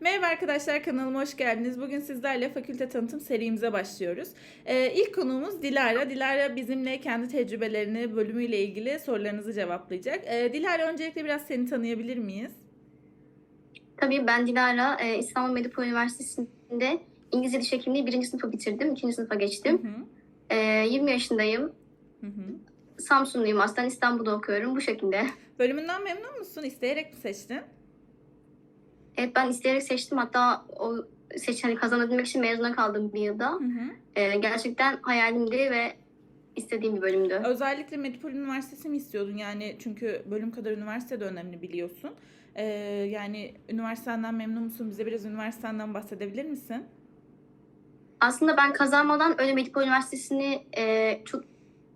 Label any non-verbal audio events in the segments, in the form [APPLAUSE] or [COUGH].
Merhaba arkadaşlar kanalıma hoş geldiniz. Bugün sizlerle fakülte tanıtım serimize başlıyoruz. Ee, ilk konuğumuz Dilara. Dilara bizimle kendi tecrübelerini, bölümüyle ilgili sorularınızı cevaplayacak. Ee, Dilara öncelikle biraz seni tanıyabilir miyiz? Tabii ben Dilara e, İstanbul Medipol Üniversitesi'nde İngilizce Diş Hekimliği birinci sınıfa bitirdim. ikinci sınıfa geçtim. Hı hı. E, 20 yaşındayım. Hı hı. Samsunluyum aslen İstanbul'da okuyorum bu şekilde. Bölümünden memnun musun? İsteyerek mi seçtin? Evet ben isteyerek seçtim hatta o seç hani kazanabilmek için mezuna kaldım bir yılda. Hı hı. E, gerçekten hayalimdi ve istediğim bir bölümdü. Özellikle Medipol Üniversitesi mi istiyordun? Yani çünkü bölüm kadar üniversite de önemli biliyorsun. Ee, yani üniversitenden memnun musun? Bize biraz üniversitenden bahsedebilir misin? Aslında ben kazanmadan öyle Medipol Üniversitesi'ni e, çok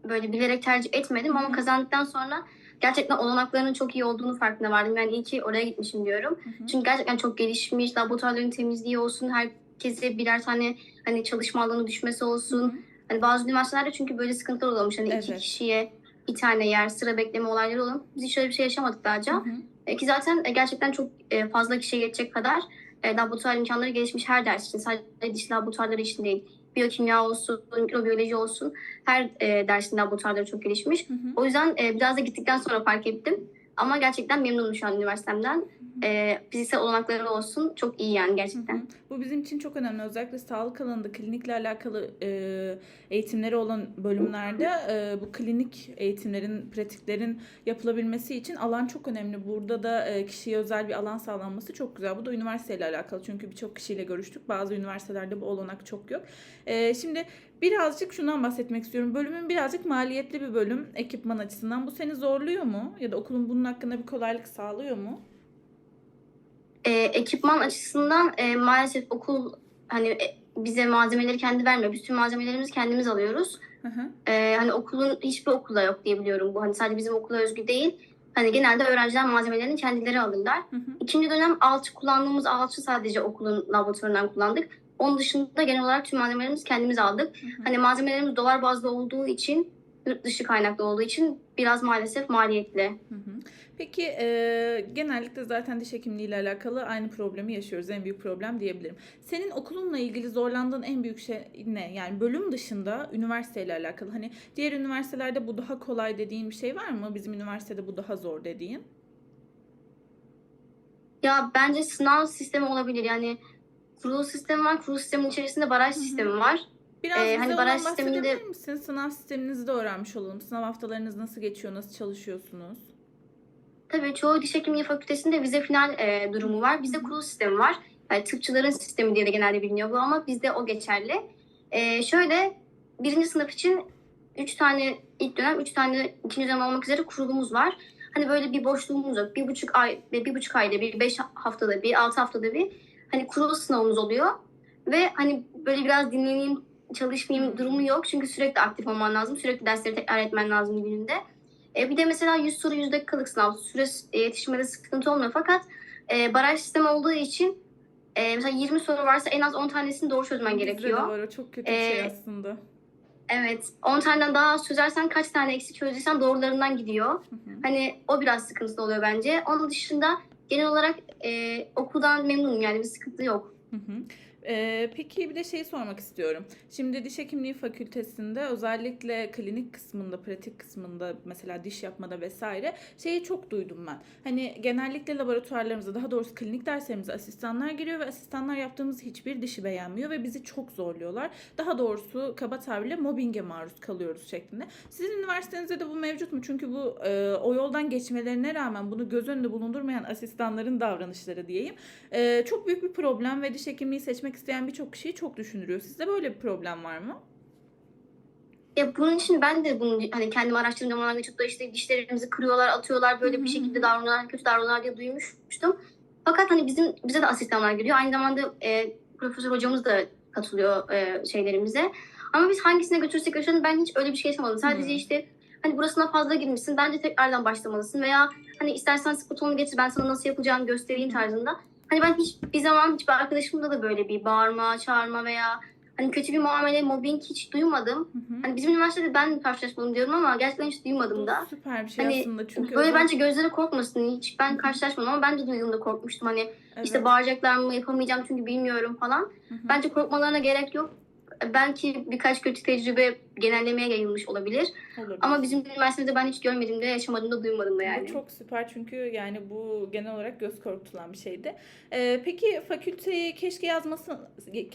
böyle bilerek tercih etmedim Hı ama hı. kazandıktan sonra gerçekten olanaklarının çok iyi olduğunu farkına vardım. Yani iyi ki oraya gitmişim diyorum. Hı hı. Çünkü gerçekten çok gelişmiş. Laboratuvarların temizliği olsun, herkese birer tane hani çalışma alanı düşmesi Hı olsun. hı. Hani bazı üniversitelerde çünkü böyle sıkıntılar oluyormuş. Hani iki Evet. kişiye bir tane yer, sıra bekleme olayları olan. Biz hiç öyle bir şey yaşamadık daha önce. Hı hı. Ki zaten e, gerçekten çok e, fazla kişiye yetecek kadar e, laboratuvar imkanları gelişmiş her ders için. Sadece diş laboratuvarları için değil. Biyokimya olsun, mikrobiyoloji olsun. Her e, dersin laboratuvarları çok gelişmiş. Hı hı. O yüzden e, biraz da gittikten sonra fark ettim. Ama gerçekten memnunum şu an üniversitemden. E, fiziksel olanakları olsun çok iyi yani Hı gerçekten. hı. Bu bizim için çok önemli. Özellikle sağlık alanında klinikle alakalı e, eğitimleri olan bölümlerde e, bu klinik eğitimlerin, pratiklerin yapılabilmesi için alan çok önemli. Burada da e, kişiye özel bir alan sağlanması çok güzel. Bu da üniversiteyle alakalı. Çünkü birçok kişiyle görüştük. Bazı üniversitelerde bu olanak çok yok. E, şimdi birazcık şundan bahsetmek istiyorum. Bölümün birazcık maliyetli bir bölüm ekipman açısından. Bu seni zorluyor mu? Ya da okulun bunun hakkında bir kolaylık sağlıyor mu? E, ekipman açısından e, maalesef okul hani e, bize malzemeleri kendi vermiyor. Bütün malzemelerimizi kendimiz alıyoruz. Hı hı. Ee, hani okulun hiçbir okulda yok diye biliyorum bu. Hani sadece bizim okula özgü değil. Hani genelde öğrenciler malzemelerini kendileri alırlar. Hı hı. İkinci dönem alçı kullandığımız alçı sadece okulun laboratuvarından kullandık. Onun dışında genel olarak tüm malzemelerimizi kendimiz aldık. Hı hı. Hani malzemelerimiz dolar bazlı olduğu için, yurt dışı kaynaklı olduğu için biraz maalesef maliyetli. Hı hı. Peki e, genellikle zaten diş hekimliği ile alakalı aynı problemi yaşıyoruz. En büyük problem diyebilirim. Senin okulunla ilgili zorlandığın en büyük şey ne? Yani bölüm dışında üniversiteyle alakalı. Hani diğer üniversitelerde bu daha kolay dediğin bir şey var mı? Bizim üniversitede bu daha zor dediğin. Ya bence sınav sistemi olabilir. Yani kurulu sistemi var. Kurulu sistemin içerisinde baraj Hı hı. sistemi var. Biraz Ee, bize hani baraj bahsedebilir sisteminde- misin? Sınav sisteminizi de öğrenmiş olalım. Sınav haftalarınız nasıl geçiyor? Nasıl çalışıyorsunuz? Tabii çoğu diş hekimliği fakültesinde vize final e, durumu var. Bizde kurulu sistemi var. Yani tıpçıların sistemi diye de genelde biliniyor bu ama bizde o geçerli. E, şöyle birinci sınıf için üç tane ilk dönem, üç tane ikinci dönem olmak üzere kurulumuz var. Hani böyle bir boşluğumuz yok. Bir buçuk ay, bir buçuk ayda bir, beş haftada bir, altı haftada bir hani kurulu sınavımız oluyor. Ve hani böyle biraz dinleneyim, çalışmayayım durumu yok. Çünkü sürekli aktif olman lazım. Sürekli dersleri tekrar etmen lazım gününde. E, bir de mesela 100 soru 100 dakikalık sınav. Süre e, yetişmede sıkıntı olmuyor. Fakat e, baraj sistemi olduğu için e, mesela 20 soru varsa en az 10 tanesini doğru çözmen Bizde de gerekiyor. var o çok kötü bir şey Ee, aslında. Evet. 10 taneden daha az çözersen kaç tane eksik çözdüysen doğrularından gidiyor. Hı hı. Hani o biraz sıkıntılı oluyor bence. Onun dışında genel olarak e, okuldan memnunum yani bir sıkıntı yok. Hı hı. Ee, peki bir de şey sormak istiyorum. Şimdi diş hekimliği fakültesinde özellikle klinik kısmında, pratik kısmında mesela diş yapmada vesaire şeyi çok duydum ben. Hani genellikle laboratuvarlarımıza daha doğrusu klinik derslerimize asistanlar giriyor ve asistanlar yaptığımız hiçbir dişi beğenmiyor ve bizi çok zorluyorlar. Daha doğrusu kaba tabirle mobbinge maruz kalıyoruz şeklinde. Sizin üniversitenizde de bu mevcut mu? Çünkü bu e, o yoldan geçmelerine rağmen bunu göz önünde bulundurmayan asistanların davranışları diyeyim. Ee, çok büyük bir problem ve diş hekimliği seçmek isteyen birçok kişiyi çok düşündürüyor. Sizde böyle bir problem var mı? Ya bunun için ben de bunu hani kendim araştırdığım zamanlarda YouTube'da işte dişlerimizi kırıyorlar, atıyorlar, böyle bir şekilde davranıyorlar, kötü davranıyorlar diye duymuştum. Fakat hani bizim bize de asistanlar geliyor. Aynı zamanda e, profesör hocamız da katılıyor e, şeylerimize. Ama biz hangisine götürsek götürelim ben hiç öyle bir şey yaşamadım. Sadece işte hani burasına fazla girmişsin. Bence tekrardan başlamalısın veya hani istersen spotonu getir ben sana nasıl yapacağını göstereyim tarzında. Hani ben hiç bir zaman hiçbir arkadaşımda da böyle bir bağırma, çağırma veya hani kötü bir muamele, mobbing hiç duymadım. Hı hı. Hani bizim üniversitede ben karşılaşmadım diyorum ama gerçekten hiç duymadım da. süper bir şey Hani aslında çünkü Böyle bence gözleri korkmasın. Hiç ben karşılaşmadım ama ben de duyduğumda korkmuştum. Hani Evet. işte bağıracaklar mı yapamayacağım çünkü bilmiyorum falan. Hı hı. Bence korkmalarına gerek yok. Belki birkaç kötü tecrübe genellemeye yayılmış olabilir. Olabilir. Ama bizim üniversitede ben hiç görmedim de yaşamadım da duymadım da yani. Bu çok süper çünkü yani bu genel olarak göz korkutulan bir şeydi. Ee, peki fakülteyi keşke yazmasın...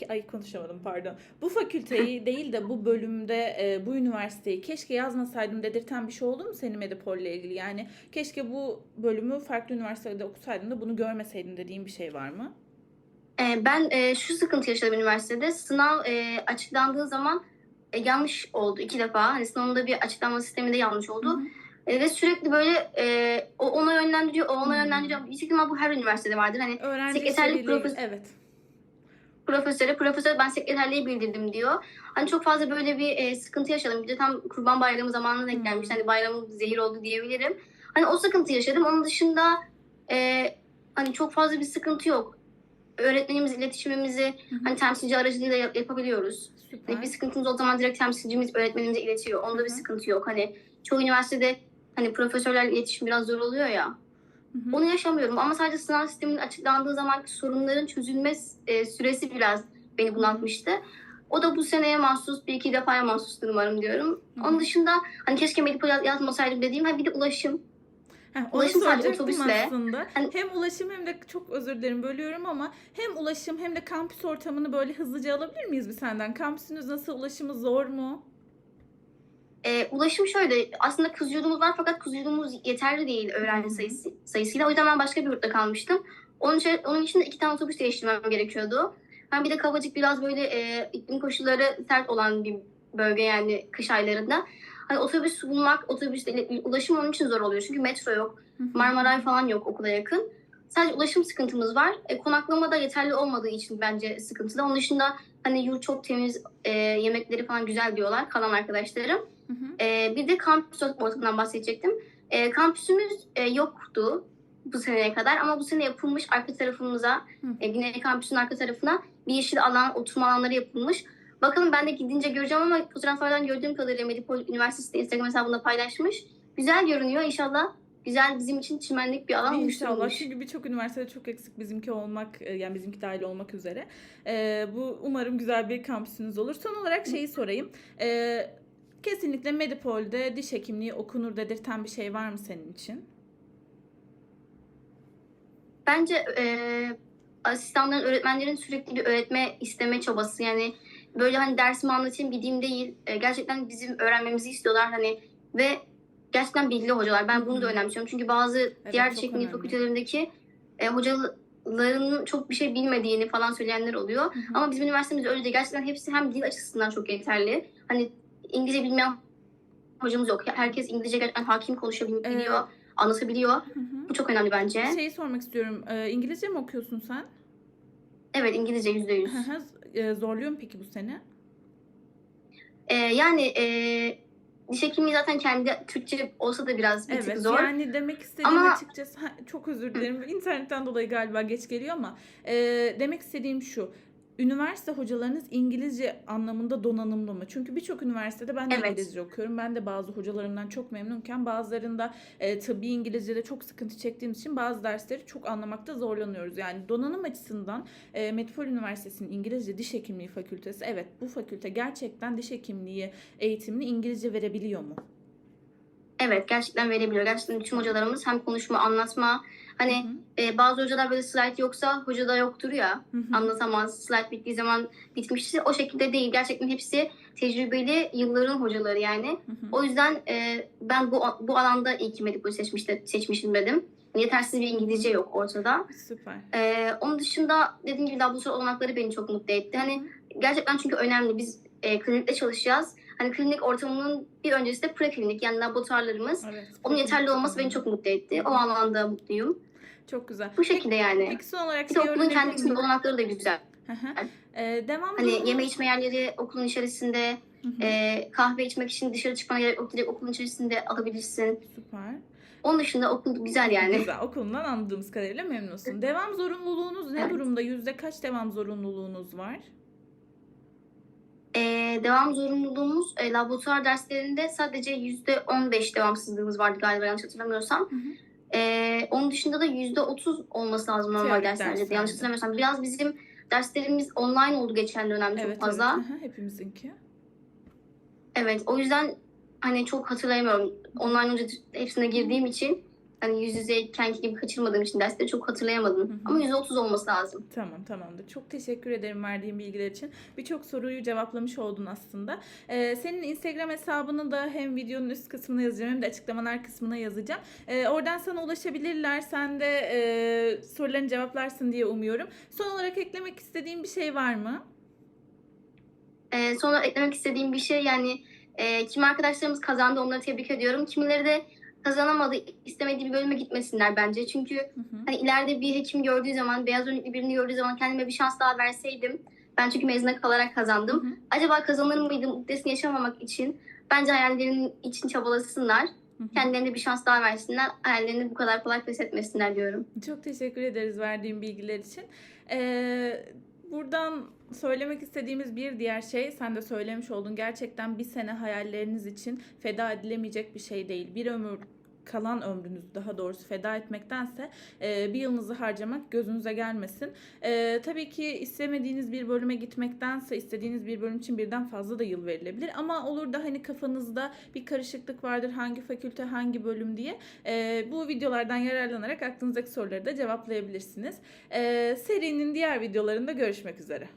Ay konuşamadım pardon. Bu fakülteyi [LAUGHS] değil de bu bölümde e, bu üniversiteyi keşke yazmasaydım dedirten bir şey oldu mu senin Medipol ile ilgili? Yani keşke bu bölümü farklı üniversitede okusaydım da bunu görmeseydim dediğin bir şey var mı? Ee, ben e, şu sıkıntı yaşadım üniversitede. Sınav e, açıklandığı zaman e, yanlış oldu iki defa. Hani sınavında bir açıklama sistemi de yanlış oldu. Hı hı. E, ve sürekli böyle e, o ona yönlendiriyor, o ona Hmm. yönlendiriyor. Yüksek ihtimal bu her üniversitede vardır. Hani Öğrenci Sekreterlik işleriyle ilgili- profes- Evet. profesöre, profesör ben sekreterliğe bildirdim diyor. Hani çok fazla böyle bir e, sıkıntı yaşadım. Bir de tam kurban bayramı zamanına denk gelmiş. Hani bayramım zehir oldu diyebilirim. Hani o sıkıntı yaşadım. Onun dışında e, hani çok fazla bir sıkıntı yok. Öğretmenimiz iletişimimizi Hı hı. hani temsilci aracılığıyla yap- yapabiliyoruz. Süper. Hani bir sıkıntımız o zaman direkt temsilcimiz öğretmenimize iletiyor. Onda bir Hı hı. sıkıntı yok. Hani çoğu üniversitede hani profesörlerle iletişim biraz zor oluyor ya. Hı hı. Onu yaşamıyorum ama sadece sınav sisteminin açıklandığı zamanki sorunların çözülme e, süresi biraz beni bunaltmıştı. O da bu seneye mahsus, bir iki defaya mahsustur umarım diyorum. Hı hı. Onun dışında hani keşke yaz- yazmasaydım dediğim ha bir de ulaşım. Heh, onu Ulaşım sadece otobüsle. aslında. Hani- Hem ulaşım hem de çok özür dilerim bölüyorum ama hem ulaşım hem de kampüs ortamını böyle hızlıca alabilir miyiz bir senden? Kampüsünüz nasıl? Ulaşımı zor mu? E, ulaşım şöyle aslında kız yurdumuz var fakat kız yurdumuz yeterli değil öğrenci sayısı, sayısıyla. O yüzden ben başka bir yurtta kalmıştım. Onun için, onun için de iki tane otobüs değiştirmem gerekiyordu. Ben bir de Kavacık biraz böyle e, iklim koşulları sert olan bir bölge yani kış aylarında. Hani otobüs bulmak, otobüsle ulaşım onun için zor oluyor. Çünkü metro yok. Marmaray falan yok okula yakın. Sadece ulaşım sıkıntımız var. E, konaklama da yeterli olmadığı için bence sıkıntılı. Onun dışında hani yurt çok temiz, e, yemekleri falan güzel diyorlar kalan arkadaşlarım. Hı hı. E, bir de kampüs ortamından bahsedecektim. E, kampüsümüz e, yoktu bu seneye kadar ama bu sene yapılmış arka tarafımıza, Hı. e, Güney Kampüs'ün arka tarafına bir yeşil alan, oturma alanları yapılmış. Bakalım ben de gidince göreceğim ama fotoğraflardan gördüğüm kadarıyla Medipol Üniversitesi Instagram hesabında paylaşmış. Güzel görünüyor inşallah. Güzel bizim için çimenlik bir alan İnşallah çünkü birçok üniversitede çok eksik bizimki olmak e, yani bizimki dahil olmak üzere. Ee, bu umarım güzel bir kampüsünüz olur. Son olarak şeyi sorayım. Ee, kesinlikle Medipol'de diş hekimliği okunur dedirten bir şey var mı senin için? Bence e, asistanların, öğretmenlerin sürekli bir öğretme isteme çabası. Yani böyle hani dersimi anlatayım gideyim değil. E, gerçekten bizim öğrenmemizi istiyorlar hani ve gerçekten bilgili hocalar. Ben bunu da önemsiyorum. Çünkü bazı diğer diş hekimliği önemli. fakültelerindeki e, hocaların çok bir şey bilmediğini falan söyleyenler oluyor. Hı hı. Ama bizim üniversitemiz öyle değil. Gerçekten hepsi hem dil açısından çok yeterli. Hani İngilizce bilmeyen hocamız yok. Herkes İngilizce gerçekten hakim konuşabiliyor, Evet. anlatabiliyor. Hı hı. Bu çok önemli bence. Şeyi sormak istiyorum. Ee, İngilizce mi okuyorsun sen? Evet İngilizce yüzde yüz. Ee, Zorluyor mu peki bu sene? Ee, yani e, diş hekimliği zaten kendi Türkçe olsa da biraz bir tık Evet zor. yani demek istediğim Ama- açıkçası çok özür dilerim internetten dolayı galiba geç geliyor ama e, demek istediğim şu üniversite hocalarınız İngilizce anlamında donanımlı mı? Çünkü birçok üniversitede ben de Evet. İngilizce okuyorum. Ben de bazı hocalarımdan çok memnunken bazılarında e, tıbbi İngilizce'de çok sıkıntı çektiğimiz için bazı dersleri çok anlamakta zorlanıyoruz. Yani donanım açısından e, Medipol Üniversitesi'nin İngilizce Diş Hekimliği Fakültesi evet bu fakülte gerçekten diş hekimliği eğitimini İngilizce verebiliyor mu? Evet gerçekten verebiliyor. Gerçekten tüm hocalarımız hem konuşma, anlatma. Hani Hı hı. e, bazı hocalar böyle slide yoksa hocada yoktur ya. Hı hı. Anlatamaz. Slide bittiği zaman bitmiştir. O şekilde değil. Gerçekten hepsi tecrübeli yılların hocaları yani. Hı hı. O yüzden e, ben bu bu alanda iyi ki Medipol seçmişti, seçmişim dedim. Yetersiz bir İngilizce yok ortada. Süper. Ee, onun dışında dediğim gibi laboratuvar olanakları beni çok mutlu etti. Hani gerçekten çünkü önemli. Biz e, klinikte çalışacağız. Hani klinik ortamının bir öncesi de preklinik yani laboratuvarlarımız. Evet. Onun yeterli olması beni çok mutlu etti. O alanda mutluyum. Çok güzel. Bu şekilde yani. Peki son olarak Bir de okulun kendi içinde olanakları da güzel. Hı hı. Ee, devam Hani durumu- yeme içme yerleri okulun içerisinde, Hı hı. e, kahve içmek için dışarı çıkmana gerek yok. Direkt okulun içerisinde alabilirsin. Süper. Onun dışında okul güzel yani. Güzel. Okulundan anladığımız kadarıyla memnunsun. Devam zorunluluğunuz ne Evet. durumda? Yüzde kaç devam zorunluluğunuz var? e, devam zorunluluğumuz e, laboratuvar derslerinde sadece %15 devamsızlığımız vardı galiba yanlış hatırlamıyorsam. Hı hı. E, onun dışında da %30 olması lazım normal Teorik derslerde. derslerde. Yanlış hatırlamıyorsam. Biraz bizim derslerimiz online oldu geçen dönem çok Evet, fazla. evet. Hı, Hepimizinki. Evet o yüzden hani çok hatırlayamıyorum. Online önce hepsine girdiğim için hani yüz yüzeykenki gibi kaçırmadığım için dersleri çok hatırlayamadım. Hı hı. Ama %30 olması lazım. Tamam tamamdır. Çok teşekkür ederim verdiğin bilgiler için. Birçok soruyu cevaplamış oldun aslında. Ee, senin Instagram hesabını da hem videonun üst kısmına yazacağım hem de açıklamalar kısmına yazacağım. Ee, oradan sana ulaşabilirler. Sen de e, sorularını cevaplarsın diye umuyorum. Son olarak eklemek istediğin bir şey var mı? Ee, sonra eklemek istediğim bir şey yani e, kimi arkadaşlarımız kazandı onları tebrik ediyorum. Kimileri de kazanamadı istemediği bir bölüme gitmesinler bence. Çünkü Hı hı. hani ileride bir hekim gördüğü zaman beyaz önlüklü birini gördüğü zaman kendime bir şans daha verseydim. Ben çünkü mezuna kalarak kazandım. Hı hı. Acaba kazanır mıydım uddesini yaşamamak için? Bence hayallerinin için çabalasınlar. Hı hı. Kendilerine bir şans daha versinler. Hayallerini bu kadar kolay pes etmesinler diyorum. Çok teşekkür ederiz verdiğin bilgiler için. Ee, buradan söylemek istediğimiz bir diğer şey, sen de söylemiş oldun. Gerçekten bir sene hayalleriniz için feda edilemeyecek bir şey değil. Bir ömür kalan ömrünüzü daha doğrusu feda etmektense e, bir yılınızı harcamak gözünüze gelmesin. E, tabii ki istemediğiniz bir bölüme gitmektense istediğiniz bir bölüm için birden fazla da yıl verilebilir. Ama olur da hani kafanızda bir karışıklık vardır hangi fakülte hangi bölüm diye. E, bu videolardan yararlanarak aklınızdaki soruları da cevaplayabilirsiniz. E, serinin diğer videolarında görüşmek üzere.